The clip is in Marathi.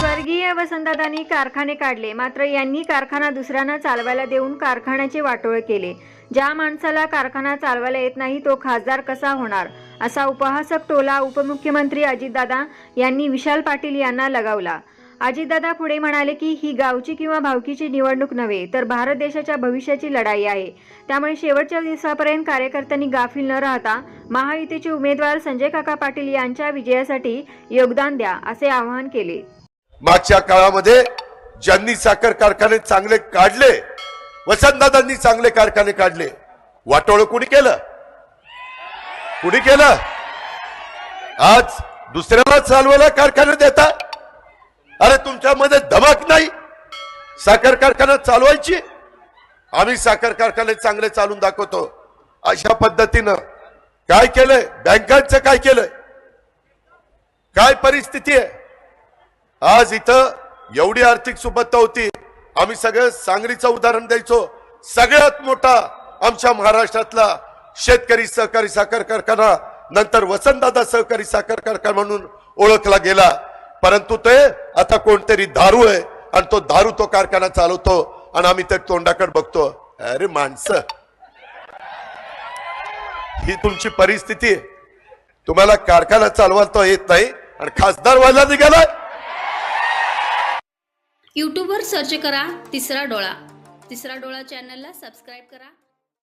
स्वर्गीय वसंतदानी कारखाने काढले. मात्र यांनी कारखाना दुसऱ्यांना चालवायला देऊन कारखान्याचे वाटोळे केले. ज्या माणसाला कारखाना चालवायला येत नाही तो खासदार कसा होणार? असा उपहासक टोला उपमुख्यमंत्री अजितदादा यांनी विशाल पाटील यांना लगावला. अजितदादा पुढे म्हणाले की ही गावची किंवा भावकीची निवडणूक नव्हे तर भारत देशाच्या भविष्याची लढाई आहे. त्यामुळे शेवटच्या दिवसापर्यंत कार्यकर्त्यांनी गाफील न राहता महायुतीचे उमेदवार संजय काका पाटील यांच्या विजयासाठी योगदान द्या असे आवाहन केले. मागच्या काळामध्ये ज्यांनी साखर कारखाने चांगले काढले वसंतदादांनी चांगले कारखाने काढले वाटोळ कुणी केलं? कुणी केलं? आज दुसऱ्याला चालवायला कारखाने देता? अरे तुमच्यामध्ये धमक नाही. साखर कारखाना चालवायची? आम्ही साखर कारखाने चांगले चालून दाखवतो. अशा पद्धतीनं काय केलंय? बँकांचं काय केलंय? काय परिस्थिती आहे? आज इथं एवढी आर्थिक सुबत्ता होती. आम्ही सगळं सांगलीचं उदाहरण द्यायचो. सगळ्यात मोठा आमच्या महाराष्ट्रातला शेतकरी सहकारी साखर कारखाना नंतर वसंतदादा सहकारी साखर कारखाना म्हणून ओळखला गेला. परंतु ते आता कोणतरी दारू आहे आणि तो दारू तो कारखाना चालवतो आणि आम्ही ते तोंडाकडे बघतो. अरे माणसं! ही तुमची परिस्थिती आहे. तुम्हाला कारखाना चालवता येत नाही आणि खासदार व्हायला निघालाय. युट्यूबवर सर्च करा तिसरा डोळा. तिसरा डोळा चॅनलला सबस्क्राईब करा.